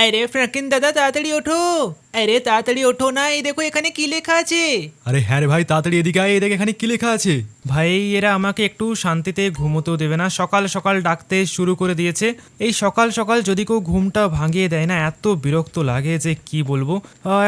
আরে ফ্রাঙ্কিন দাদা তাড়াতাড়ি ওঠো। আরে তাড়াতাড়ি ওঠো না এই দেখো এখানে কি লেখা আছে। আরে হ্যাঁ রে ভাই তাড়াতাড়ি এদিকে আয় এদিকে এখানে কি লেখা আছে। ভাই এরা আমাকে একটু শান্তিতে ঘুমোতেও দেবে না। সকাল সকাল ডাকতে শুরু করে দিয়েছে। এই সকাল সকাল যদি কেউ ঘুমটা ভাঙিয়ে দেয় না এত বিরক্ত লাগে যে কি বলব।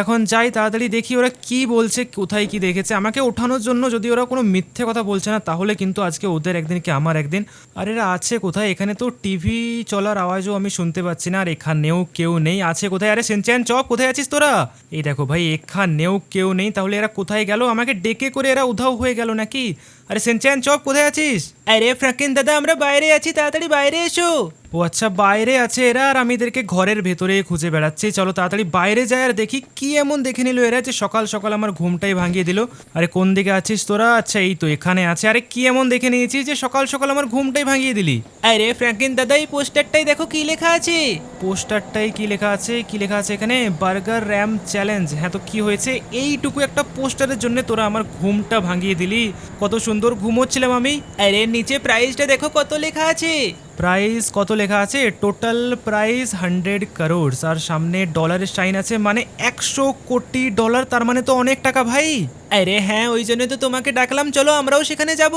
এখন যাই তাড়াতাড়ি দেখি ওরা কি বলছে কোথায় কি দেখেছে। আমাকে ওঠানোর জন্য যদি ওরা কোনো মিথ্যে কথা বলছে না তাহলে কিন্তু আজকে ওদের একদিন কি আমার একদিন। আর এরা আছে কোথায়? এখানে তো টিভি চলার আওয়াজও আমি শুনতে পাচ্ছি না আর এখানেও কেউ নেই। আছে কোথায়? আরে সেনচ্যান চপ কোথায় আছিস তোরা? এই দেখো ভাই, এখানেও কেউ নেই, তাহলে এরা কোথায় গেল? আমাকে ডেকে করে এরা উধাও হয়ে গেল নাকি? আরে সেনচ্যান চপ কোথায় আছিস? আরে ফ্র্যাঙ্কিন দাদা আমরা বাইরে আছি তাড়াতাড়ি বাইরে এসো। ও আচ্ছা বাইরে আছে এরা আর আমি এদেরকে ঘরের ভেতরে খুঁজে বেড়াচ্ছি। চলো তাড়াতাড়ি বাইরে যাই আর দেখি কি এমন দেখে নিল এরা যে সকাল সকাল আমার ঘুমটাই ভাঙিয়ে দিল। আরে কোন দিকে আছিস তোরা? আচ্ছা এই তো এখানে আছে। আরে কি এমন দেখে নিয়েছিস যে সকাল সকাল আমার ঘুমটাই ভাঙিয়ে দিলি? আরে ফ্র্যাঙ্কিন দাদা এই পোস্টারটাই দেখো কি লেখা আছে। পোস্টারটাই কি লেখা আছে? কি লেখা আছে এখানে? Burger ram challenge. হ্যাঁ তো কি হয়েছে? এইটুকু একটা পোস্টারের জন্য তোরা আমার ঘুমটা ভাঙিয়ে দিলি। কত সুন্দর ঘুমোচ্ছিলাম আমি। আর এর নিচে প্রাইসটা দেখো কত লেখা আছে। প্রাইস কত লেখা আছে? টোটাল প্রাইস হান্ড্রেড কারোর্স আর সামনে ডলারের সাইন আছে মানে একশো কোটি ডলার তার মানে তো অনেক টাকা ভাই। আরে হ্যাঁ ওই জন্য তো তোমাকে ডাকলাম চলো আমরাও সেখানে যাব।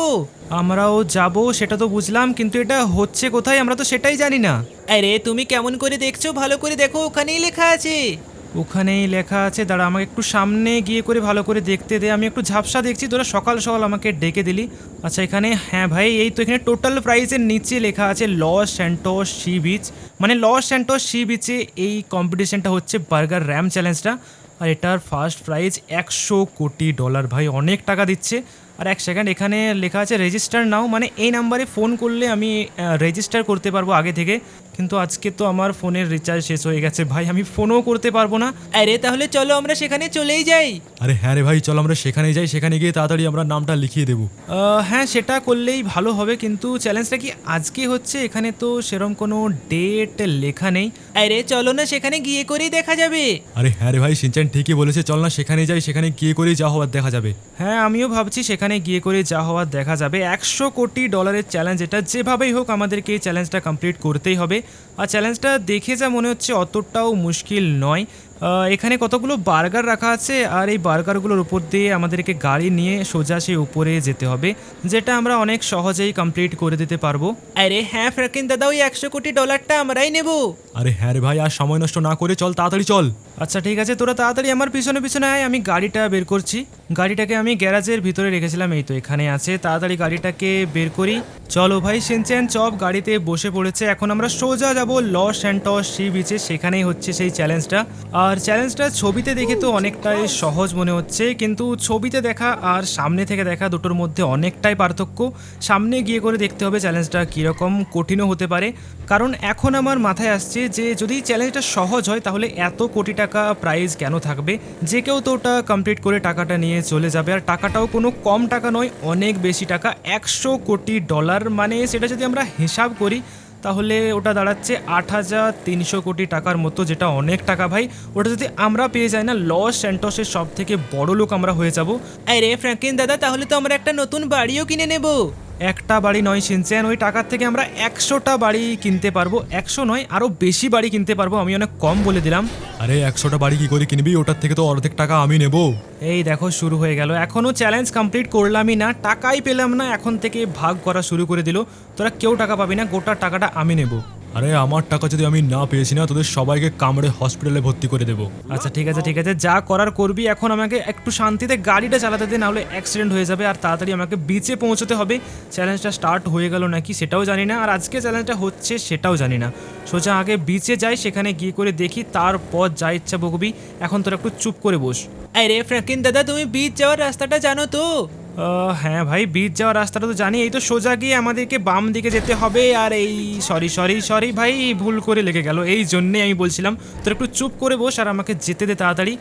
আমরাও যাব সেটা তো বুঝলাম কিন্তু এটা হচ্ছে কোথায় আমরা তো সেটাই জানি না। আরে তুমি কেমন করে দেখছ ভালো করে দেখো ওখানেই লেখা আছে। ওখানেই লেখা আছে, দাঁড়া, আমাকে একটু সামনে গিয়ে করে ভালো করে দেখতে দে। আমি একটু ঝাপসা দেখছি, তোরা সকাল সকাল আমাকে ডেকে দিলি। আচ্ছা এখানে হ্যাঁ ভাই, এই তো এখানে টোটাল প্রাইসের নিচে লেখা আছে লস স্যান্টোস সি বিচ মানে লস স্যান্টোস সি বিচে এই কম্পিটিশনটা হচ্ছে বার্গার র্যাম চ্যালেঞ্জটা আর এটার ফার্স্ট প্রাইজ একশো কোটি ডলার ভাই, অনেক টাকা দিচ্ছে। আর এক সেকেন্ড এখানে লেখা আছে রেজিস্টার নাও মানে এই নাম্বারে ফোন করলে আমি রেজিস্টার করতে পারব আগে থেকে। কিন্তু আজকে তো আমার ফোনের রিচার্জ শেষ হয়ে গেছে। ভাই আমি ফোনও করতে পারব না। আরে তাহলে চলো আমরা সেখানে চলেই যাই। আরে হ্যাঁ রে ভাই চলো আমরা সেখানে যাই সেখানে গিয়ে তাড়াতাড়ি আমরা নামটা লিখিয়ে দেবো। হ্যাঁ সেটা করলেই ভালো হবে কিন্তু চ্যালেঞ্জটা কি আজকে হচ্ছে? এখানে তো সেরকম কোনো ডেট লেখা নেই। আরে চলো না সেখানে গিয়ে করেই দেখা যাবে। আরে হ্যাঁ রে ভাই সিনচান ঠিকই বলেছে চল না সেখানে যাই সেখানে গিয়ে করেই যা হওয়ার দেখা যাবে। হ্যাঁ আমিও ভাবছি সেখানে গিয়ে করে যা হওয়ার দেখা যাবে। একশো কোটি ডলারের চ্যালেঞ্জ এটা যেভাবেই হোক আমাদেরকে এই চ্যালেঞ্জটা কমপ্লিট করতেই হবে। আর চ্যালেঞ্জটা দেখে যা মনে হচ্ছে অতটাও মুশকিল নয়। এখানে কতগুলো বার্গার রাখা আছে আর এই বার্গারগুলোর উপর দিয়ে আমাদেরকে গাড়ি নিয়ে সোজা সেই উপরে যেতে হবে যেটা আমরা অনেক সহজেই কমপ্লিট করে দিতে পারব। আরে হ্যাঁ ফ্রাকিন দাদা ওই একশো কোটি ডলারটা আমরাই নেব। আরে হ্যাঁ রে ভাই আর সময় নষ্ট না করে চল তাড়াতাড়ি চল। আচ্ছা ঠিক আছে, তোরা তাড়াতাড়ি আমার পিছনে পিছনে আয়, আমি গাড়িটা বের করছি। গাড়িটাকে আমি গ্যারাজের ভিতরে রেখেছিলাম, এই তো এখানে আছে। তাড়াতাড়ি গাড়িটাকে বের করি। চলো ভাই সেনচেন চপ গাড়িতে বসে পড়েছে। এখন আমরা সোজা যাব লস অ্যান্টস সি বিচে, সেখানেই হচ্ছে সেই চ্যালেঞ্জটা। আর চ্যালেঞ্জটা ছবিতে দেখে তো অনেকটাই সহজ মনে হচ্ছে, কিন্তু ছবিতে দেখা আর সামনে থেকে দেখা দুটোর মধ্যে অনেকটাই পার্থক্য। সামনে গিয়ে করে দেখতে হবে চ্যালেঞ্জটা কীরকম কঠিনও হতে পারে। কারণ এখন আমার মাথায় আসছে যে যদি চ্যালেঞ্জটা সহজ হয়, তাহলে এত কোটি প্রাইজ কেন থাকবে? যে কেউ তো ওটা কমপ্লিট করে টাকাটা নিয়ে চলে যাবে। আর টাকাটাও কোনো কম টাকা নয়, অনেক বেশি টাকা, একশো কোটি ডলার মানে সেটা যদি আমরা হিসাব করি, তাহলে ওটা দাঁড়াচ্ছে আট হাজার তিনশো কোটি টাকার মতো, যেটা অনেক টাকা ভাই। ওটা যদি আমরা পেয়ে যাই না লস স্যান্টসের সব থেকে বড় লোক আমরা হয়ে যাব। আরে ফ্র্যাঙ্কিন দাদা, তাহলে তো আমরা একটা নতুন বাড়িও কিনে নেব। একটা বাড়ি নয় সিনচেন ওই টাকার থেকে আমরা একশোটা বাড়ি কিনতে পারব। একশো নয় আরও বেশি বাড়ি কিনতে পারব আমি অনেক কম বলে দিলাম। আরে একশোটা বাড়ি কি করে কিনবি? ওটার থেকে তো অর্ধেক টাকা আমি নেব। এই দেখো শুরু হয়ে গেল। এখনও চ্যালেঞ্জ কমপ্লিট করলামই না টাকাই পেলাম না এখন থেকে ভাগ করা শুরু করে দিল। তোরা কেউ টাকা পাবি না গোটা টাকাটা আমি নেব। আরে আমার টাকা যদি আমি না পেয়েছি না তোদের সবাইকে কামড়ে হসপিটালে ভর্তি করে দেবো। আচ্ছা ঠিক আছে ঠিক আছে। যা করার করবি এখন আমাকে একটু শান্তিতে গাড়িটা চালাতে দে নাহলে অ্যাক্সিডেন্ট হয়ে যাবে আর তাড়াতাড়ি আমাকে বিচে পৌঁছতে হবে। চ্যালেঞ্জটা স্টার্ট হয়ে গেল নাকি সেটাও জানি না। আর আজকে চ্যালেঞ্জটা হচ্ছে সেটাও জানি না। সোজা আগে বিচে যাই সেখানে গিয়ে করে দেখি তারপর যা ইচ্ছা বকবি। এখন তোরা একটু চুপ করে বস। আরে ফ্র্যাঙ্কিন দাদা তুমি বিচ যাওয়ার রাস্তাটা জানো তো? হ্যাঁ ভাই বিচ যাওয়ার রাস্তাটা তো জানি, এই তো সোজা গিয়ে আমাদেরকে বাম দিকে যেতে হবে। আর এই সরি সরি সরি ভাই, ভুল করে লেগে গেল। এই জন্যে আমি বলছিলাম, তোর একটু চুপ করে বস আর আমাকে যেতে দে তাড়াতাড়ি।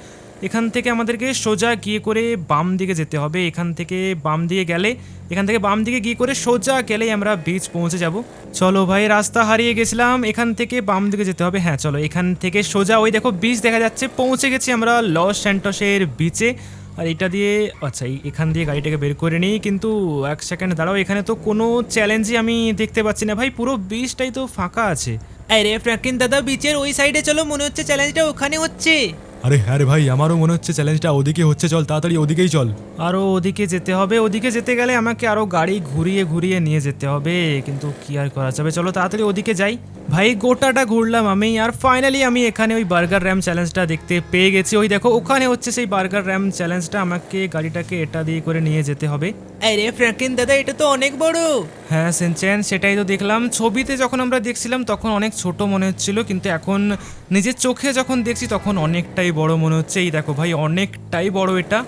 এখান থেকে আমাদেরকে সোজা গিয়ে করে বাম দিকে যেতে হবে। এখান থেকে বাম দিকে গেলে, এখান থেকে বাম দিকে গিয়ে করে সোজা গেলেই আমরা বিচ পৌঁছে যাব। চলো ভাই, রাস্তা হারিয়ে গেছিলাম, এখান থেকে বাম দিকে যেতে হবে। হ্যাঁ চলো, এখান থেকে সোজা ওই দেখো বিচ দেখা যাচ্ছে। পৌঁছে গেছি আমরা লস স্যান্টসের বিচে আর এটা দিয়ে আচ্ছা এই- এখান দিয়ে গাড়িটাকে বের করে নিই কিন্তু এক সেকেন্ড দাঁড়াও এখানে তো কোনো চ্যালেঞ্জই আমি দেখতে পাচ্ছি না। ভাই পুরো বিচটাই তো ফাঁকা আছে। আরে ফ্র্যাঙ্কলিন দাদা বিচের ওই সাইডে চলো মনে হচ্ছে চ্যালেঞ্জটা ওখানে হচ্ছে। আরে হ্যাঁ রে ভাই আমারও মনে হচ্ছে চ্যালেঞ্জটা ওদিকে হচ্ছে চল তাড়াতাড়ি ওদিকেই চল। আরও ওদিকে যেতে হবে ওদিকে যেতে গেলে আমাকে আরও গাড়ি ঘুরিয়ে ঘুরিয়ে নিয়ে যেতে হবে কিন্তু কি আর করা যাবে? চলো তাড়াতাড়ি ওদিকে যাই। ভাই গোটাটা ঘুরলাম আমি। আর ফাইনালি আমি এখানে ওই বার্গার র্যাম চ্যালেঞ্জটা দেখতে পেয়ে গেছি। ওই দেখো ওখানে হচ্ছে সেই বার্গার র্যাম চ্যালেঞ্জটা আমাকে গাড়িটাকে এটা দিয়ে করে নিয়ে যেতে হবে। আরে ফ্র্যাঙ্কলিন দাদা এটা তো অনেক বড়। হ্যাঁ সেনচেন সেটাই তো দেখলাম। ছবিতে যখন আমরা দেখছিলাম তখন অনেক ছোট মনে হচ্ছিল কিন্তু এখন নিজের চোখে যখন দেখছি তখন অনেকটাই বড় মনে হচ্ছে। এই দেখো ভাই অনেকটাই বড় এটা।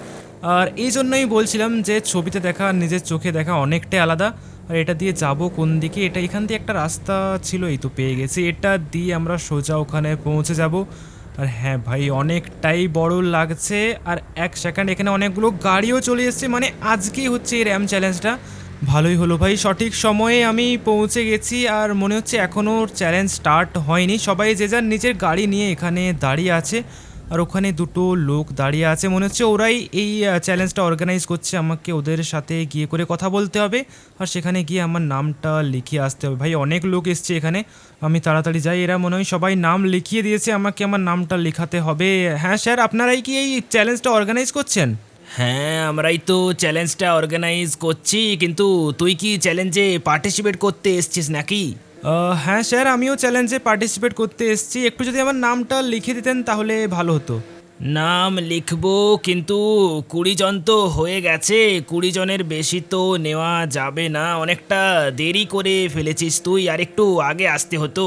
আর এই জন্যই বলছিলাম যে ছবিতে দেখা নিজের চোখে দেখা অনেকটাই আলাদা। আর এটা দিয়ে যাব কোন দিকে? এটা এখান দিয়ে একটা রাস্তা ছিল এই তো, পেয়ে গেছি। এটা দিয়ে আমরা সোজা ওখানে পৌঁছে যাব। আর হ্যাঁ ভাই, অনেকটাই বড় লাগছে। আর এক সেকেন্ড, এখানে অনেকগুলো গাড়িও চলে এসেছে। মানে আজকেই হচ্ছে এই র্যাম চ্যালেঞ্জটা। ভালোই হলো ভাই, সঠিক সময়ে আমি পৌঁছে গেছি। আর মনে হচ্ছে এখনও চ্যালেঞ্জ স্টার্ট হয়নি। সবাই যে যার নিজের গাড়ি নিয়ে এখানে দাঁড়িয়ে আছে। আর ওখানে দুটো লোক দাঁড়িয়ে আছে। মনে হচ্ছে ওরাই এই চ্যালেঞ্জটা অর্গানাইজ করছে। আমাকে ওদের সাথে গিয়ে করে কথা বলতে হবে আর সেখানে গিয়ে আমার নামটা লিখিয়ে আসতে হবে। ভাই, অনেক লোক এসছে এখানে। আমি তাড়াতাড়ি যাই। এরা মনে হয় সবাই নাম লিখিয়ে দিয়েছে। আমাকে আমার নামটা লেখাতে হবে। হ্যাঁ স্যার, আপনারাই কি এই চ্যালেঞ্জটা অর্গানাইজ করছেন? হ্যাঁ আমরাই তো চ্যালেঞ্জটা অর্গানাইজ করছি। কিন্তু তুই কি চ্যালেঞ্জে পার্টিসিপেট করতে এসছিস নাকি? হ্যাঁ স্যার আমিও চ্যালেঞ্জে পার্টিসিপেট করতে এসেছি। একটু যদি আমার নামটা লিখে দিতেন তাহলে ভালো হতো। নাম লিখব কিন্তু কুড়ি জন তো হয়ে গেছে। কুড়ি জনের বেশি তো নেওয়া যাবে না। অনেকটা দেরি করে ফেলেছিস তুই আর একটু আগে আসতে হতো।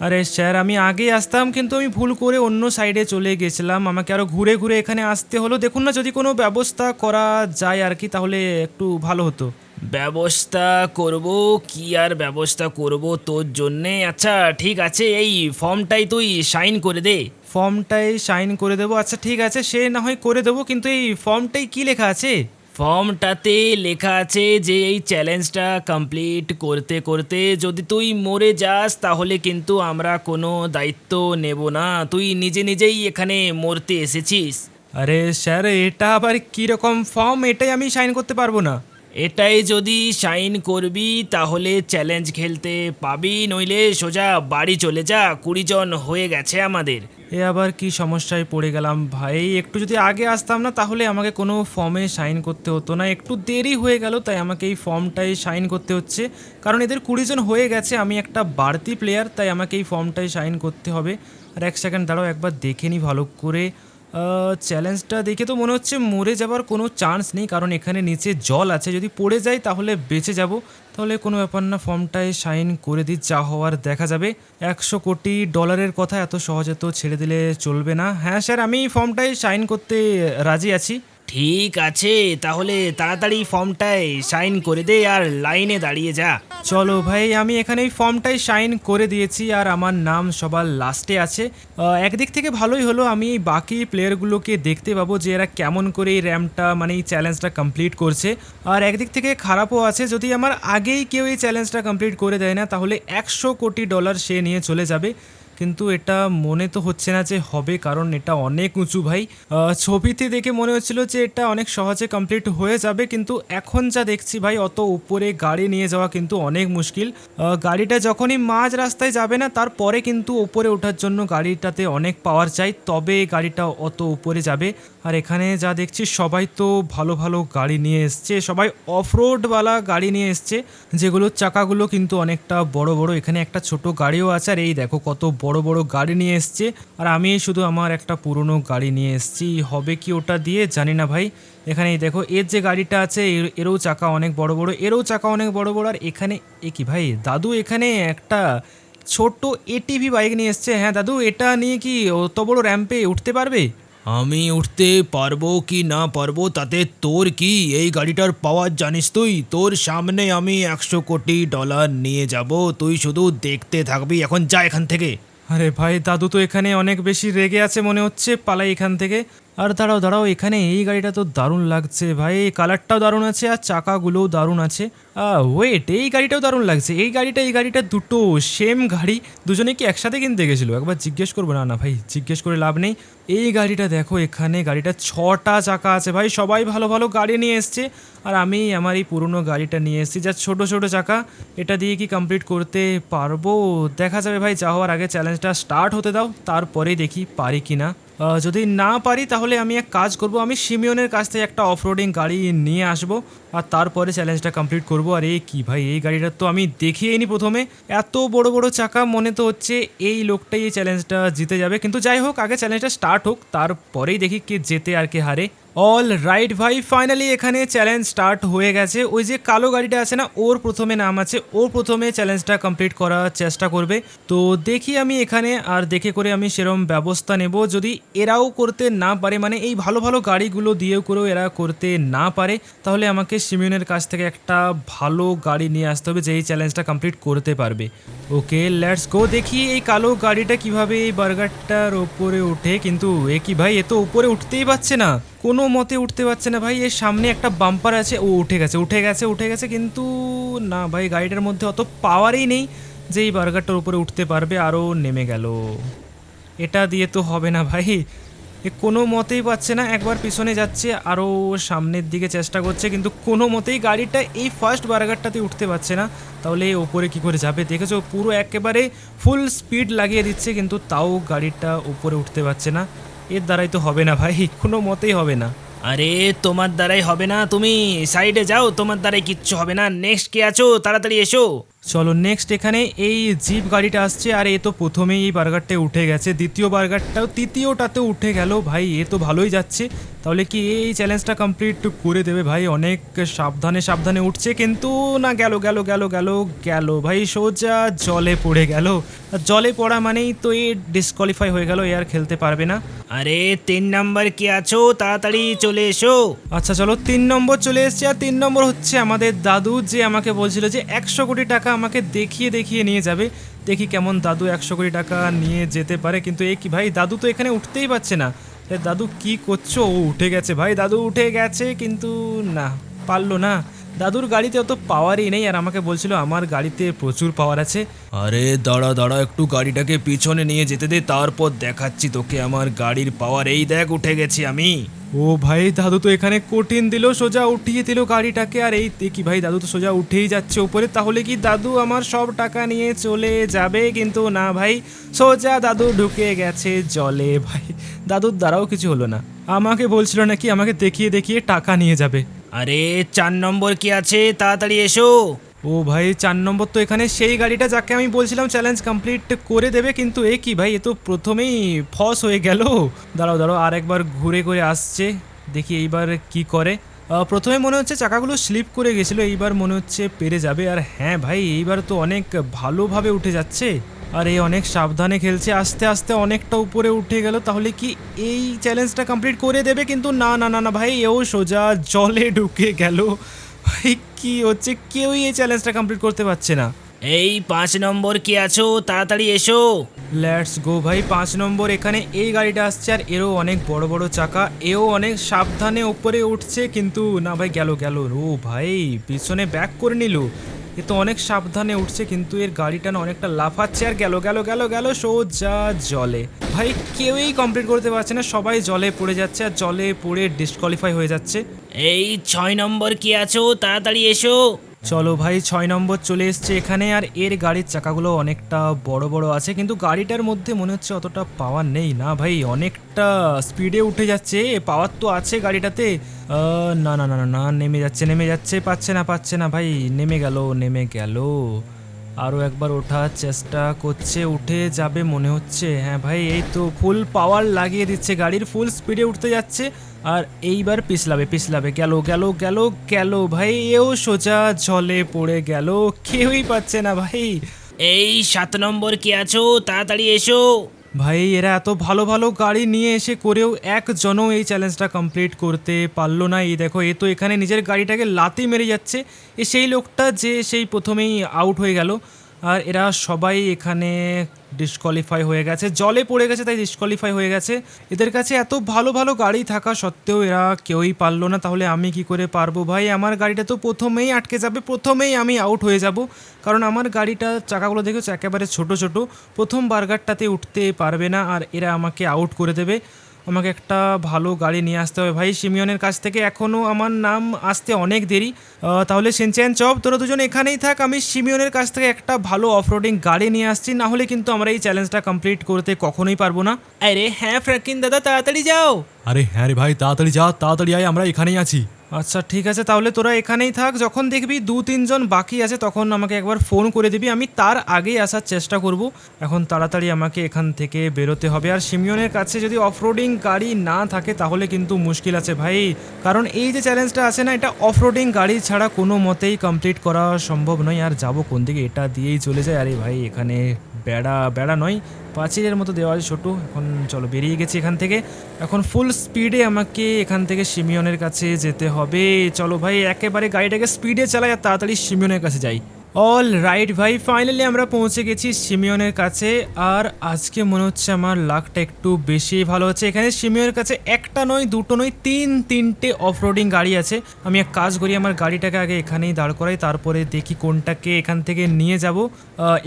আরে স্যার আমি আগে আসতাম কিন্তু আমি ভুল করে অন্য সাইডে চলে গেছিলাম। আমাকে আরও ঘুরে ঘুরে এখানে আসতে হলো। দেখুন না যদি কোনো ব্যবস্থা করা যায় আর কি তাহলে একটু ভালো হতো। ব্যবস্থা করব? কি আর ব্যবস্থা করব তোর জন্যে? আচ্ছা ঠিক আছে এই ফর্মটাই তুই সাইন করে দে। ফর্মটাই সাইন করে দেবো? আচ্ছা ঠিক আছে সে না হয় করে দেবো কিন্তু এই ফর্মটাই কি লেখা আছে? ফর্মটাতে লেখা আছে যে এই চ্যালেঞ্জটা কমপ্লিট করতে করতে যদি তুই মরে যাস তাহলে কিন্তু আমরা কোনো দায়িত্ব নেব না। তুই নিজে নিজেই এখানে মরতে এসেছিস। আরে স্যার এটা আবার কীরকম ফর্ম? এটাই আমি সাইন করতে পারব না। এটাই যদি সাইন করবি, তাহলে চ্যালেঞ্জ খেলতে পাবি, নইলে সোজা বাড়ি চলে যা, কুড়ি জন হয়ে গেছে আমাদের। এ আবার কি সমস্যায় পড়ে গেলাম ভাই, একটু যদি আগে আসতাম না, তাহলে আমাকে কোনো ফর্মে সাইন করতে হতো না। একটু দেরি হয়ে গেল, তাই আমাকে এই ফর্মটাই সাইন করতে হচ্ছে। কারণ এদের কুড়ি জন হয়ে গেছে, আমি একটা বাড়তি প্লেয়ার তাই আমাকে এই ফর্মটাই সাইন করতে হবে। আর এক সেকেন্ড দাঁড়াও, একবার দেখে নিই ভালো করে। চ্যালেঞ্জটা দেখে তো মনে হচ্ছে মরে যাবার কোনো চান্স নেই, কারণ এখানে নিচে জল আছে। যদি পড়ে যায় তাহলে বেঁচে যাব। তাহলে কোনো ব্যাপার না ফর্মটায় সাইন করে দিই, যা হওয়ার দেখা যাবে। একশো কোটি ডলারের কথা এত সহজে তো ছেড়ে দিলে চলবে না। হ্যাঁ স্যার আমি ফর্মটায় সাইন করতে রাজি আছি। ঠিক আছে, তাহলে তাড়াতাড়ি ফর্মটায় সাইন করে দে আর লাইনে দাঁড়িয়ে যা। চলো ভাই, আমি এখানে এই ফর্মটাই সাইন করে দিয়েছি আর আমার নাম সবার লাস্টে আছে। একদিক থেকে ভালোই হলো, আমি বাকি প্লেয়ারগুলোকে দেখতে পাবো যে এরা কেমন করে এই র্যামটা মানে এই চ্যালেঞ্জটা কমপ্লিট করছে। আর একদিক থেকে খারাপও আছে, যদি আমার আগেই কেউ এই চ্যালেঞ্জটা কমপ্লিট করে দেয় না, তাহলে একশো কোটি ডলার সে নিয়ে চলে যাবে। কিন্তু এটা মনে তো হচ্ছে না যে হবে, কারণ এটা অনেক উঁচু ভাই। ছবিতে দেখে মনে হচ্ছিল যে এটা অনেক সহজে কমপ্লিট হয়ে যাবে, কিন্তু এখন যা দেখছি ভাই, অত উপরে গাড়ি নিয়ে যাওয়া কিন্তু অনেক মুশকিল। গাড়িটা যখনই মাঝ রাস্তায় যাবে না, তারপরে কিন্তু উপরে ওঠার জন্য গাড়িটাতে অনেক পাওয়ার চাই, তবে গাড়িটা অত উপরে যাবে। আর এখানে যা দেখছি, সবাই তো ভালো ভালো গাড়ি নিয়ে এসছে, সবাই অফরোডওয়ালা গাড়ি নিয়ে এসছে যেগুলোর চাকাগুলো কিন্তু অনেকটা বড় বড়। এখানে একটা ছোট গাড়িও আছে, আর এই দেখো কত বড় বড় বড় গাড়ি নিয়ে এসছে। আর আমি শুধু আমার একটা পুরনো গাড়ি নিয়ে এসছি। হবে কি ওটা দিয়ে? জানি না ভাই। এখানে দেখো, এর যে গাড়িটা আছে, এর- এরও চাকা অনেক বড় বড়, এরও চাকা অনেক বড় বড়। আর এখানে, এ কি ভাই? দাদু এখানে একটা ছোট্ট এটিভি বাইক নিয়ে এসছে। হ্যাঁ দাদু, এটা নিয়ে কি অত বড় র্যাম্পে উঠতে পারবে? আমি উঠতে পারব কি না পারব? তাতে তোর কি? এই গাড়িটার পাওয়ার জানিস তুই? তোর সামনে আমি একশো কোটি ডলার নিয়ে যাব। তুই শুধু দেখতে থাকবি। এখন যা এখান থেকে। আরে ভাই দাদু তো এখানে অনেক বেশি রেগে আছে মনে হচ্ছে। পালাই এখান থেকে। আর দাঁড়াও দাঁড়াও, এখানে এই গাড়িটা তো দারুণ লাগছে ভাই। কালারটাও দারুণ আছে আর চাকাগুলোও দারুণ আছে। ওয়েট এই গাড়িটাও দারুণ লাগছে। এই গাড়িটা এই গাড়িটা দুটো সেম গাড়ি, দুজনে কি একসাথে কিনতে গেছিল? একবার জিজ্ঞেস করব। না না ভাই, জিজ্ঞেস করে লাভ নেই। এই গাড়িটা দেখো, এখানে গাড়িটা ছটা চাকা আছে ভাই। সবাই ভালো ভালো গাড়ি নিয়ে এসছে। আর আমি আমার এই পুরনো গাড়িটা নিয়ে এসেছি, যা ছোট ছোট চাকা। এটা দিয়ে কি কমপ্লিট করতে পারব? দেখা যাবে ভাই, যা হওয়ার আগে চ্যালেঞ্জটা স্টার্ট হতে দাও, তারপরেই দেখি পারি কি না যদি না পারি তাহলে আমি এক কাজ করব, আমি সিমিয়নের কাছ থেকে একটা অফ রোডিং গাড়ি নিয়ে আসব আর তারপরে চ্যালেঞ্জটা কমপ্লিট করব। আর এই কি ভাই, এই গাড়িটা তো আমি দেখিয়েইনি প্রথমে। এত বড় বড় চাকা, মনে তো হচ্ছে এই লোকটাই এই চ্যালেঞ্জটা জিতে যাবে। কিন্তু যাই হোক, আগে চ্যালেঞ্জটা স্টার্ট হোক, তারপরেই দেখি কে জেতে আর কে হারে। অল রাইট ভাই ফাইনালি এখানে চ্যালেঞ্জ স্টার্ট হয়ে গেছে। ওই যে কালো গাড়িটা আছে না, ওর প্রথমে নাম আছে ও প্রথমে চ্যালেঞ্জটা কমপ্লিট করার চেষ্টা করবে। তো দেখি আমি এখানে, আর দেখে করে আমি সেরম ব্যবস্থা নেব যদি এরাও করতে না পারে। মানে এই ভালো ভালো গাড়িগুলো দিয়েও করেও এরা করতে না পারে। তাহলে আমাকে সিমিয়নের কাছ থেকে একটা ভালো গাড়ি নিয়ে আসতে হবে, যে এই চ্যালেঞ্জটা কমপ্লিট করতে পারবে। ওকে লেটস গো দেখি এই কালো গাড়িটা কীভাবে এই বার্গারটার ওপরে ওঠে। কিন্তু এ কি ভাই, এ তো উপরে উঠতেই পারছে না। কোনো মতে উঠতে পারছে না, ভাই। এর সামনে একটা বাম্পার আছে। ও উঠে গেছে উঠে গেছে উঠে গেছে, কিন্তু না, ভাই, গাড়িটার মধ্যে অত পাওয়ারই নেই যে এই বার্গারটার উপরে উঠতে পারবে আরও নেমে গেল। এটা দিয়ে তো হবে না, ভাই। এ কোনো মতেই পাচ্ছে না। একবার পিছনে যাচ্ছে আরও সামনের দিকে চেষ্টা করছে, কিন্তু কোনো মতেই গাড়িটা এই ফার্স্ট বার্গারটাতে উঠতে পারছে না। তাহলে ওপরে কি করে যাবে? দেখেছ, পুরো একেবারে ফুল স্পিড লাগিয়ে দিচ্ছে, কিন্তু তাও গাড়িটা উপরে উঠতে পারছে না। এর দ্বারাই তো হবে না ভাই, কোনো মতেই হবে না। আরে, তোমার দ্বারাই হবে না তুমি। সাইডে যাও, তোমার দ্বারাই কিচ্ছু হবে না। নেক্সট কে আছো, তাড়াতাড়ি এসো। চলো নেক্সট এখানে এই জিপ গাড়িটা আসছে আর এ তো প্রথমেই এই বার্গারটা উঠে গেছে। দ্বিতীয় বার্গারটাও তৃতীয়টাতেও উঠে গেল ভাই এ তো ভালোই যাচ্ছে। তাহলে কি এই চ্যালেঞ্জটা কমপ্লিট করে দেবে ভাই? অনেক সাবধানে সাবধানে উঠছে কিন্তু না গেল গেল গেল গেল গেল ভাই সোজা জলে পড়ে গেল। জলে পড়া মানেই তো এ ডিসকোয়ালিফাই হয়ে গেল এ আর খেলতে পারবে না। আরে তিন নম্বর কে আছো? তাড়াতাড়ি চলে এসো। আচ্ছা চলো তিন নম্বর চলে এসেছে আর তিন নম্বর হচ্ছে আমাদের দাদু যে আমাকে বলছিল যে একশো কোটি টাকা আমাকে দেখিয়ে দেখিয়ে নিয়ে যাবে। দেখি কেমন দাদু একশো কোটি টাকা নিয়ে যেতে পারে। কিন্তু এ কি ভাই, দাদু তো এখানে উঠতেই পারছে না। দাদু কি করছ? ও উঠে গেছে ভাই, দাদু উঠে গেছে কিন্তু না, পারল না। দাদুর গাড়িতে অত পাওয়ারই নেই আর আমাকে বলছিল আমার গাড়িতে প্রচুর পাওয়ার আছে। আরে দাঁড়া দাঁড়া, একটু গাড়িটাকে পিছনে নিয়ে যেতে দে, তারপর দেখাচ্ছি তোকে আমার গাড়ির পাওয়ার এই দেখ, উঠে গেছি আমি। ও ভাই, দাদু তো এখানে কঠিন দিল সোজা উঠিয়ে দিল গাড়িটাকে, আর এই কি ভাই, দাদু তো সোজা উঠেই যাচ্ছে উপরে, তাহলে কি দাদু আমার সব টাকা নিয়ে চলে যাবে? কিন্তু না ভাই, সোজা দাদু ঢুকে গেছে জলে ভাই। দাদুর দ্বারাও কিছু হলো না। আমাকে বলছিল নাকি আমাকে দেখিয়ে দেখিয়ে টাকা নিয়ে যাবে। আরে, চার নম্বর কি আছে? তাড়াতাড়ি এসো। ও ভাই, চার নম্বর তো এখানে সেই গাড়িটা যাকে আমি বলছিলাম চ্যালেঞ্জ কমপ্লিট করে দেবে, কিন্তু এ কি ভাই, এ তো প্রথমেই ফস হয়ে গেল। দাঁড়াও দাঁড়াও আর একবার ঘুরে করে আসছে, দেখি এইবার কি করে। প্রথমে মনে হচ্ছে চাকাগুলো স্লিপ করে গেছিল, এইবার মনে হচ্ছে পেরে যাবে। আর হ্যাঁ ভাই, এইবার তো অনেক ভালোভাবে উঠে যাচ্ছে। আর এই অনেক সাবধানে খেলছে, আস্তে আস্তে অনেকটা উপরে উঠে গেল, তাহলে কি এই চ্যালেঞ্জটা কমপ্লিট করে দেবে? কিন্তু না না না না ভাই, এও সোজা জলে ঢুকে গেল। ভাই কি হচ্ছে? কেউই এই চ্যালেঞ্জটা কমপ্লিট করতে পারছে না। এই পাঁচ নম্বর কি আছো? তাড়াতাড়ি এসো। লেটস গো ভাই। পাঁচ নম্বর এখানে এই গাড়িটা আসছে আর এরও অনেক বড় বড় চাকা। এও অনেক সাবধানে ওপরে উঠছে কিন্তু না ভাই গেল গেল। ও ভাই পিছনে ব্যাক করে নিল। এ তো অনেক সাবধানে উঠছে কিন্তু এর গাড়িটা না অনেকটা লাফাচ্ছে আর গেল গেল গেল গেল সোজা জলে। ভাই কেউই কমপ্লিট করতে পারছে না সবাই জলে পড়ে যাচ্ছে আর জলে পড়ে ডিসকোয়ালিফাই হয়ে যাচ্ছে। এই ছয় নম্বর কি আছো? তাড়াতাড়ি এসো। চলো ভাই ছয় নম্বর চলে এসছে এখানে আর এর গাড়ির চাকাগুলো অনেকটা বড় বড় আছে কিন্তু গাড়িটার মধ্যে মনে হচ্ছে অতটা পাওয়ার নেই। না ভাই অনেকটা স্পিডে উঠে যাচ্ছে পাওয়ার তো আছে গাড়িটাতে না না না না নেমে যাচ্ছে নেমে যাচ্ছে, পাচ্ছে না পাচ্ছে না, ভাই, নেমে গেল নেমে গেল। আরও একবার ওঠার চেষ্টা করছে, উঠে যাবে মনে হচ্ছে। হ্যাঁ ভাই, এই তো ফুল পাওয়ার লাগিয়ে দিচ্ছে গাড়ির ফুল স্পিডে উঠতে যাচ্ছে। আর এইবার পিছলাবে পিছলাবে, গেল গেল গেল গেল, ভাই, এও সোজা জলে পড়ে গেল, কেউই পাচ্ছে না, ভাই। এই সাত নম্বর কি আছো? তাড়াতাড়ি এসো। ভাই, এরা এত ভালো ভালো গাড়ি নিয়ে এসে করেও একজনও এই চ্যালেঞ্জটা কমপ্লিট করতে পারল না। এই দেখো, এ তো এখানে নিজের গাড়িটাকে লাতি মেরে যাচ্ছে। এ সেই লোকটা যে সেই প্রথমেই আউট হয়ে গেল। আর এরা সবাই এখানে ডিসকোয়ালিফাই হয়ে গেছে। জলে পড়ে গেছে, তাই ডিসকোয়ালিফাই হয়ে গেছে। এদের কাছে এত ভালো ভালো গাড়ি থাকা সত্ত্বেও এরা কেউই পারল না। তাহলে আমি কি করে পারব ভাই? আমার গাড়িটা তো প্রথমেই আটকে যাবে, প্রথমেই আমি আউট হয়ে যাব। কারণ আমার গাড়িটা, চাকাগুলো দেখেছ? একেবারে ছোট ছোট। প্রথম বার্গারটাতে উঠতে পারবে না আর এরা আমাকে আউট করে দেবে। আমাকে একটা ভালো গাড়ি নিয়ে আসতে হবে। ভাই, সিমিয়নের কাছ থেকে এখনও আমার নাম আসতে অনেক দেরি। তাহলে সেনচেন চপ, তোরা দুজন এখানেই থাক। আমি সিমিয়নের কাছ থেকে একটা ভালো অফরোডিং গাড়ি নিয়ে আসছি। না হলে কিন্তু আমরা এই চ্যালেঞ্জটা কমপ্লিট করতে কখনোই পারব না। আরে হ্যাঁ ফ্র্যাঙ্কিন দাদা, তাড়াতাড়ি যাও। আরে হ্যাঁ রে ভাই, তাড়াতাড়ি যা, তাড়াতাড়ি আয়, আমরা এখানেই আছি। আচ্ছা ঠিক আছে, তাহলে তোরা এখানেই থাক, যখন দেখবি দু, তিনজন বাকি আছে, তখন আমাকে একবার ফোন করে দিবি, আমি তার আগেই আসার চেষ্টা করব। এখন তাড়াতাড়ি আমাকে এখান থেকে বেরোতে হবে। আর সিমিয়নের কাছে যদি অফরোডিং গাড়ি না থাকে, তাহলে কিন্তু মুশকিল আছে ভাই। কারণ এই যে চ্যালেঞ্জটা আছে না, এটা অফরোডিং গাড়ি ছাড়া কোনো মতেই কমপ্লিট করা সম্ভব নয়। আর যাব কোন দিকে? এটা দিয়েই চলে যায়। আরে ভাই, এখানে বেড়া বেড়া নয়, পাঁচিলের মতো দেওয়া আছে ছোটো। এখন চলো বেরিয়ে গেছি এখান থেকে। এখন ফুল স্পিডে আমাকে এখান থেকে সিমিয়নের কাছে যেতে হবে। চলো ভাই, একেবারে গাড়িটাকে স্পিডে চালাই আর তাড়াতাড়ি সিমিয়নের কাছে যাই। অল রাইট ভাই ফাইনালি আমরা পৌঁছে গেছি সিমিয়নের কাছে। আর আজকে মনে হচ্ছে আমার লাকটা একটু বেশি ভালো হচ্ছে। এখানে সিমিয়নের কাছে একটা নয়, দুটো নয়, তিন তিনটে অফরোডিং গাড়ি আছে। আমি এক কাজ করি, আমার গাড়িটাকে আগে এখানেই দাঁড় করাই, তারপরে দেখি কোনটাকে এখান থেকে নিয়ে যাব।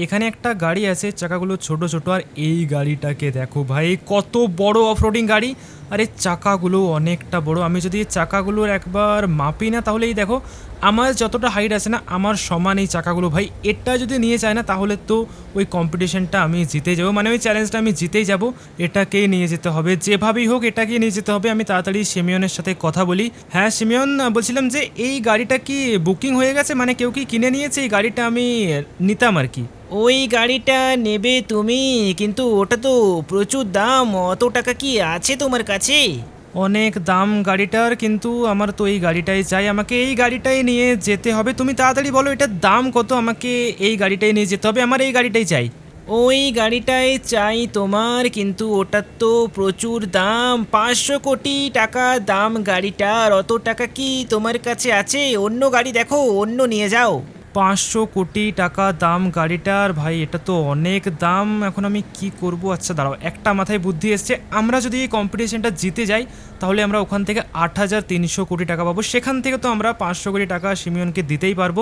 এখানে একটা গাড়ি আছে, চাকাগুলো ছোট ছোট, আর এই গাড়িটাকে দেখো ভাই, কত বড় অফরোডিং গাড়ি। আর এই চাকাগুলো অনেকটা বড়। আমি যদি চাকাগুলোর একবার মাপি না তাহলে এই দেখো আমার যতটা হাইট আছে না, আমার সমান এই চাকাগুলো ভাই। এটা যদি নিয়ে যায় না, তাহলে তো ওই কম্পিটিশনটা আমি জিতে যাব। মানে ওই চ্যালেঞ্জটা আমি জিতেই যাব। এটাকেই নিয়ে যেতে হবে। যেভাবেই হোক, এটাকেই নিয়ে যেতে হবে। আমি তাড়াতাড়ি সিমিয়নের সাথে কথা বলি। হ্যাঁ সিমিয়ন, বলছিলাম যে এই গাড়িটা কি বুকিং হয়ে গেছে? মানে কেউ কি কিনে নিয়েছে? এই গাড়িটা আমি নিতাম আর কি। ওই গাড়িটা নেবে তুমি, কিন্তু ওটা তো প্রচুর দাম। অত টাকা কি আছে তোমার কাছে? অনেক দাম গাড়িটার, কিন্তু আমার তো এই গাড়িটাই চাই। আমাকে এই গাড়িটাই নিয়ে যেতে হবে। তুমি তাড়াতাড়ি বলো এটার দাম কত? আমাকে এই গাড়িটাই নিয়ে যেতে হবে, আমার এই গাড়িটাই চাই। ওই গাড়িটাই চাই তোমার, কিন্তু ওটার তো প্রচুর দাম। পাঁচশো কোটি টাকা দাম গাড়িটার, অত টাকা কি তোমার কাছে আছে? অন্য গাড়ি দেখো, অন্য নিয়ে যাও। পাঁচশো কোটি টাকা দাম গাড়িটার ভাই এটা তো অনেক দাম, এখন আমি কি করব? আচ্ছা দাঁড়াও, একটা মাথায় বুদ্ধি এসছে। আমরা যদি এই কম্পিটিশনটা জিতে যাই, তাহলে আমরা ওখান থেকে আট হাজার তিনশো কোটি টাকা পাবো। সেখান থেকে তো আমরা পাঁচশো কোটি টাকা সিমিয়নকে দিতেই পারব।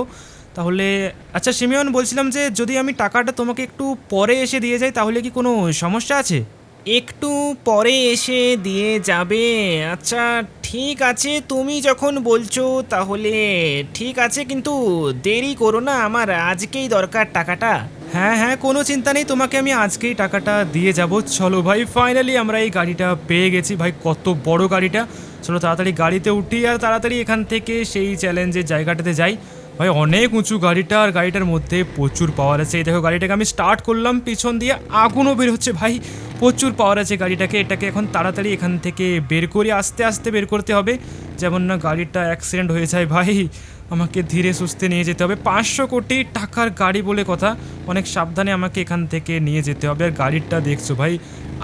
তাহলে আচ্ছা সিমিয়ন বলছিলাম যে, যদি আমি টাকাটা তোমাকে একটু পরে এসে দিয়ে যাই, তাহলে কি কোনো সমস্যা আছে? একটু পরে এসে দিয়ে যাবে। আচ্ছা ঠিক আছে, তুমি যখন বলছো তাহলে ঠিক আছে, কিন্তু দেরি করো না, আমার আজকেই দরকার টাকাটা। হ্যাঁ হ্যাঁ কোনো চিন্তা নেই, তোমাকে আমি আজকেই টাকাটা দিয়ে যাব। চলো ভাই ফাইনালি আমরা এই গাড়িটা পেয়ে গেছি। ভাই, কত বড় গাড়িটা। চলো তাড়াতাড়ি গাড়িতে উঠি আর তাড়াতাড়ি এখান থেকে সেই চ্যালেঞ্জের জায়গাটাতে যাই। ভাই, অনেক উঁচু গাড়িটা আর গাড়িটার মধ্যে প্রচুর পাওয়ার আছে। এই দেখো, গাড়িটাকে আমি স্টার্ট করলাম, পিছন দিয়ে আগুনও বের হচ্ছে ভাই। প্রচুর পাওয়ার আছে গাড়িটাকে, এটাকে এখন তাড়াতাড়ি এখান থেকে বের করে আস্তে আস্তে বের করতে হবে, যেমন না গাড়িটা অ্যাক্সিডেন্ট হয়ে যায় ভাই। আমাকে ধীরে সুস্থে নিয়ে যেতে হবে। পাঁচশো কোটি টাকার গাড়ি বলে কথা। অনেক সাবধানে আমাকে এখান থেকে নিয়ে যেতে হবে। আর গাড়িটা দেখছ ভাই,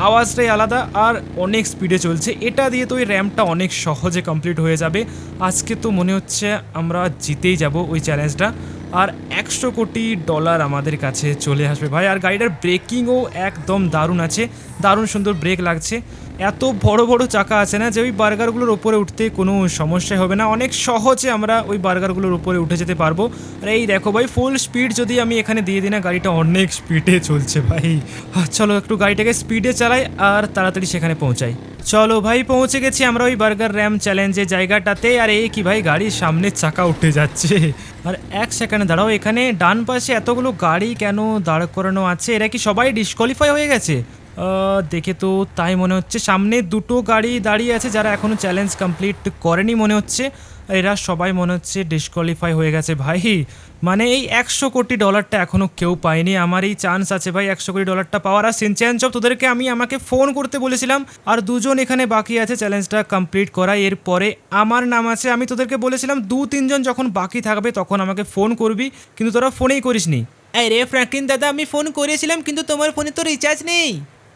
আওয়াজটাই আলাদা আর অনেক স্পিডে চলছে। এটা দিয়ে তো ওই র্যাম্পটা অনেক সহজে কমপ্লিট হয়ে যাবে। আজকে তো মনে হচ্ছে আমরা জিতেই যাব ওই চ্যালেঞ্জটা আর একশো কোটি ডলার আমাদের কাছে চলে আসবে ভাই। আর গাড়িটার ব্রেকিংও একদম দারুণ আছে। দারুণ সুন্দর ব্রেক লাগছে। এত বড় বড় চাকা আছে না যে ওই বার্গারগুলোর উপরে উঠতে কোনো সমস্যাই হবে না। অনেক সহজে আমরা ওই বার্গারগুলোর উপরে উঠে যেতে পারব। আর এই দেখো ভাই ফুল স্পিড যদি আমি এখানে দিয়ে দিই না, গাড়িটা অনেক স্পিডে চলছে ভাই। চলো একটু গাড়িটাকে স্পিডে চালাই আর তাড়াতাড়ি সেখানে পৌঁছাই। চলো ভাই, পৌঁছে গেছি আমরা ওই বার্গার র্যাম চ্যালেঞ্জের জায়গাটাতে। আর এই কি ভাই, গাড়ির সামনের চাকা উঠে যাচ্ছে। আর এক সেকেন্ডে, দাঁড়াও, এখানে ডান পাশে এতগুলো গাড়ি কেন দাঁড় করানো আছে? এরা কি সবাই ডিসকোয়ালিফাই হয়ে গেছে? দেখে তো তাই মনে হচ্ছে। সামনে দুটো গাড়ি দাঁড়িয়ে আছে যারা এখনও চ্যালেঞ্জ কমপ্লিট করেনি মনে হচ্ছে। এরা সবাই মনে হচ্ছে ডিসকোয়ালিফাই হয়ে গেছে ভাই। মানে এই একশো কোটি ডলারটা এখনও কেউ পায়নি। আমার এই চান্স আছে ভাই, একশো কোটি ডলারটা পাওয়ার। আর সিনচ্যান চপ তোদেরকে আমি আমাকে ফোন করতে বলেছিলাম। আর দুজন এখানে বাকি আছে চ্যালেঞ্জটা কমপ্লিট করা। এরপরে আমার নাম আছে, আমি তোদেরকে বলেছিলাম, দু, তিনজন যখন বাকি থাকবে তখন আমাকে ফোন করবি। কিন্তু তোরা ফোনেই করিসনি। আরে ফ্র্যাঙ্কিন দাদা, আমি ফোন করেছিলাম, কিন্তু তোমার ফোনে তো রিচার্জ নেই।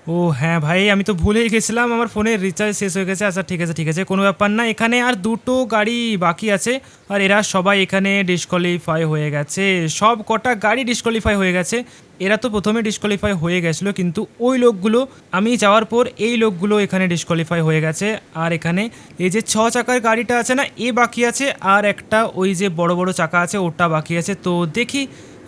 ও হ্যাঁ ভাই, আমি তো ভুলেই গেছিলাম, আমার ফোনের রিচার্জ শেষ হয়ে গেছে। আচ্ছা ঠিক আছে ঠিক আছে, কোনো ব্যাপার না। এখানে আর দুটো গাড়ি বাকি আছে, আর এরা সবাই এখানে ডিসকোয়ালিফাই হয়ে গেছে। সব কটা গাড়ি ডিসকোয়ালিফাই হয়ে গেছে। এরা তো প্রথমে ডিসকোয়ালিফাই হয়ে গেছিল, কিন্তু ওই লোকগুলো, আমি যাওয়ার পর এই লোকগুলো এখানে ডিসকোয়ালিফাই হয়ে গেছে। আর এখানে এই যে ছ চাকার গাড়িটা আছে না, এ বাকি আছে, আর একটা ওই যে বড় বড় চাকা আছে, ওটা বাকি আছে। তো দেখি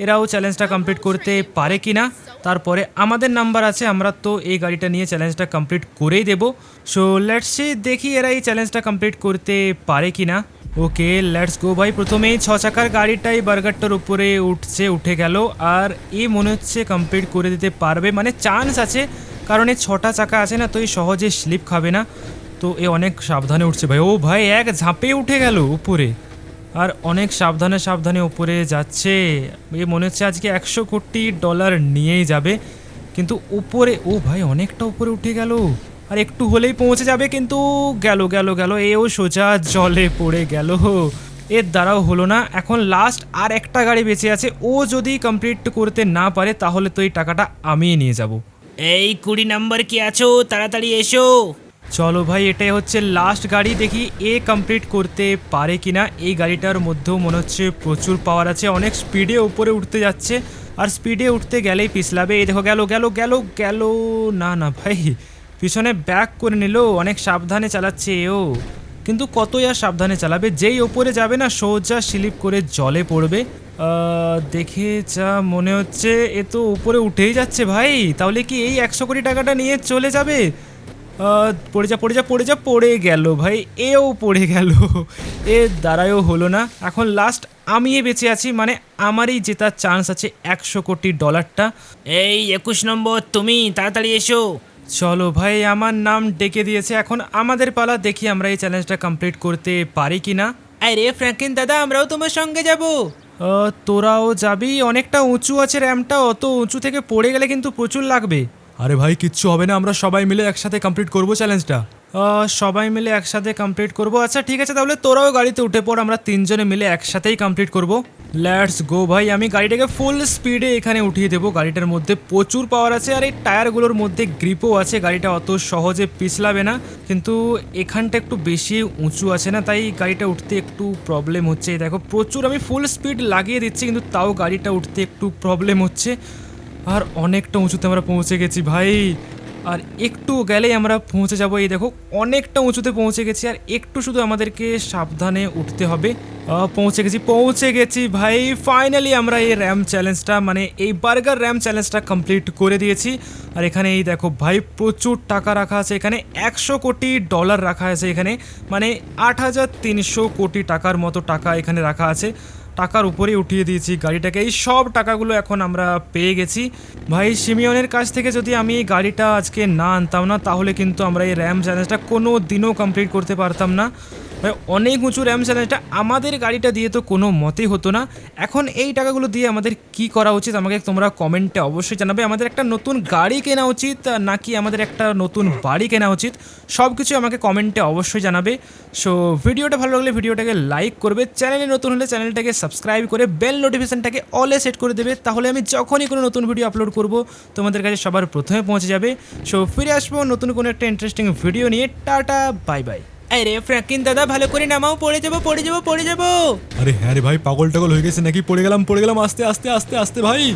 এরাও চ্যালেঞ্জটা কমপ্লিট করতে পারে কি না তারপরে আমাদের নাম্বার আছে, আমরা তো এই গাড়িটা নিয়ে চ্যালেঞ্জটা কমপ্লিট করেই দেবো। সো লেটস সি দেখি এরা এই চ্যালেঞ্জটা কমপ্লিট করতে পারে কি না ওকে লেটস গো ভাই। প্রথমেই ছ চাকার গাড়িটাই বার্গারটার উপরে উঠছে, উঠে গেল। আর এ মনে হচ্ছে কমপ্লিট করে দিতে পারবে। মানে চান্স আছে, কারণ এই ছটা চাকা আছে না, তো এই সহজে স্লিপ খাবে না। তো এ অনেক সাবধানে উঠছে ভাই। ও ভাই, এক ঝাঁপে উঠে গেল উপরে। আর অনেক সাবধানে সাবধানে উপরে যাচ্ছে। এ মনে হচ্ছে আজকে একশো কোটি ডলার নিয়েই যাবে। কিন্তু উপরে, ও ভাই, অনেকটা উপরে উঠে গেল। আর একটু হলেই পৌঁছে যাবে, কিন্তু গেল গেল গেল, এও সোজা জলে পড়ে গেল। এর দ্বারাও হলো না। এখন লাস্ট আর একটা গাড়ি বেঁচে আছে। ও যদি কমপ্লিট করতে না পারে, তাহলে তো এই টাকাটা আমিই নিয়ে যাব। এই কুড়ি নাম্বার কি আছো? তাড়াতাড়ি এসো। চলো ভাই, এটাই হচ্ছে লাস্ট গাড়ি। দেখি এ কমপ্লিট করতে পারে কিনা। এই গাড়িটার মধ্যেও মনে হচ্ছে প্রচুর পাওয়ার আছে। অনেক স্পিডে উপরে উঠতে যাচ্ছে। আর স্পিডে উঠতে গেলেই পিছলাবে। এই দেখো, গেল গেল গেল গেল। না না ভাই, পিছনে ব্যাক করে নিল। অনেক সাবধানে চালাচ্ছে ও কিন্তু কতই আর সাবধানে চালাবে? যেই ওপরে যাবে না, সোজা স্লিপ করে জলে পড়বে। দেখে যা মনে হচ্ছে, এ তো উপরে উঠেই যাচ্ছে ভাই। তাহলে কি এই একশো কোটি টাকাটা নিয়ে চলে যাবে? পড়ে যা পড়ে যা পড়ে যা পড়ে গেল ভাই। এও পড়ে গেল। এর দ্বারাও হলো না। এখন লাস্ট আমি বেঁচে আছি মানে আমারই জেতার চান্স আছে একশো কোটি ডলারটা এই একুশ নম্বর তুমি তাড়াতাড়ি এসো। চলো ভাই আমার নাম ডেকে দিয়েছে। এখন আমাদের পালা দেখি আমরা এই চ্যালেঞ্জটা কমপ্লিট করতে পারি কি না আরে ফ্র্যাঙ্কিন দাদা আমরাও তোমার সঙ্গে যাব। তোরাও যাবি। অনেকটা উঁচু আছে র্যামটা অত উঁচু থেকে পড়ে গেলে কিন্তু প্রচুর লাগবে। আরে ভাই, কিচ্ছু হবে না, আমরা সবাই মিলে একসাথে কমপ্লিট করব চ্যালেঞ্জটা সবাই মিলে একসাথে কমপ্লিট করব। আচ্ছা ঠিক আছে, তাহলে তোরাও গাড়িতে উঠে পড়, আমরা তিনজনে মিলে একসাথেই কমপ্লিট করব। লেটস গো ভাই, আমি গাড়িটাকে ফুল স্পিডে এখানে উঠিয়ে দেবো। গাড়িটার মধ্যে প্রচুর পাওয়ার আছে, আর এই টায়ারগুলোর মধ্যে গ্রিপও আছে। গাড়িটা অত সহজে পিছলাবে না, কিন্তু এখানটা একটু বেশি উঁচু আছে না, তাই গাড়িটা উঠতে একটু প্রবলেম হচ্ছে। দেখো, প্রচুর আমি ফুল স্পিড লাগিয়ে দিচ্ছি, কিন্তু তাও গাড়িটা উঠতে একটু প্রবলেম হচ্ছে। আর অনেকটা উঁচুতে আমরা পৌঁছে গেছি ভাই। আর একটু গেলেই আমরা পৌঁছে যাব। এই দেখো, অনেকটা উঁচুতে পৌঁছে গেছি আর একটু শুধু আমাদেরকে সাবধানে উঠতে হবে। পৌঁছে গেছি পৌঁছে গেছি ভাই। ফাইনালি আমরা এই র্যাম চ্যালেঞ্জটা মানে এই বার্গার র্যাম চ্যালেঞ্জটা কমপ্লিট করে দিয়েছি। আর এখানে এই দেখো ভাই, প্রচুর টাকা রাখা আছে। এখানে একশো কোটি ডলার রাখা আছে এখানে। মানে আট হাজার তিনশো কোটি টাকার মতো টাকা এখানে রাখা আছে। টাকার উপরেই উঠিয়ে দিয়েছি গাড়িটাকে। এই সব টাকাগুলো এখন আমরা পেয়ে গেছি। ভাই, সিমিয়নের কাছ থেকে যদি আমি এই গাড়িটা আজকে না আনতাম না, তাহলে কিন্তু আমরা এই র্যাম চ্যালেঞ্জটা কোনো দিনও কমপ্লিট করতে পারতাম না। ভাই, অনেক উঁচু র্যাম চ্যালেঞ্জটা আমাদের গাড়িটা দিয়ে তো কোনো মতেই হতো না। এখন এই টাকাগুলো দিয়ে আমাদের কি করা উচিত আমাকে তোমরা কমেন্টে অবশ্যই জানাবে। আমাদের একটা নতুন গাড়ি কেনা উচিত, নাকি আমাদের একটা নতুন বাড়ি কেনা উচিত সব কিছু আমাকে কমেন্টে অবশ্যই জানাবে। সো ভিডিওটা ভালো লাগলে ভিডিওটাকে লাইক করবে। চ্যানেলে নতুন হলে চ্যানেলটাকে সাবস্ক্রাইব করে বেল নোটিফিকেশনটাকে অলে সেট করে দেবে। তাহলে আমি যখনই কোনো নতুন ভিডিও আপলোড করব, তোমাদের কাছে সবার প্রথমে পৌঁছে যাবে। সো ফিরে আসব নতুন কোনো একটা ইন্টারেস্টিং ভিডিও নিয়ে। টাটা বাই বাই আরে ফ্র্যাঙ্কিন দাদা, ভালো করে নামাও, পড়ে যাব পড়ে যাব পড়ে যাব। আরে হ্যাঁ রে ভাই, পাগল টাগল হয়ে গেছে নাকি? পড়ে গেলাম পড়ে গেলাম, আস্তে আস্তে আস্তে আস্তে ভাই।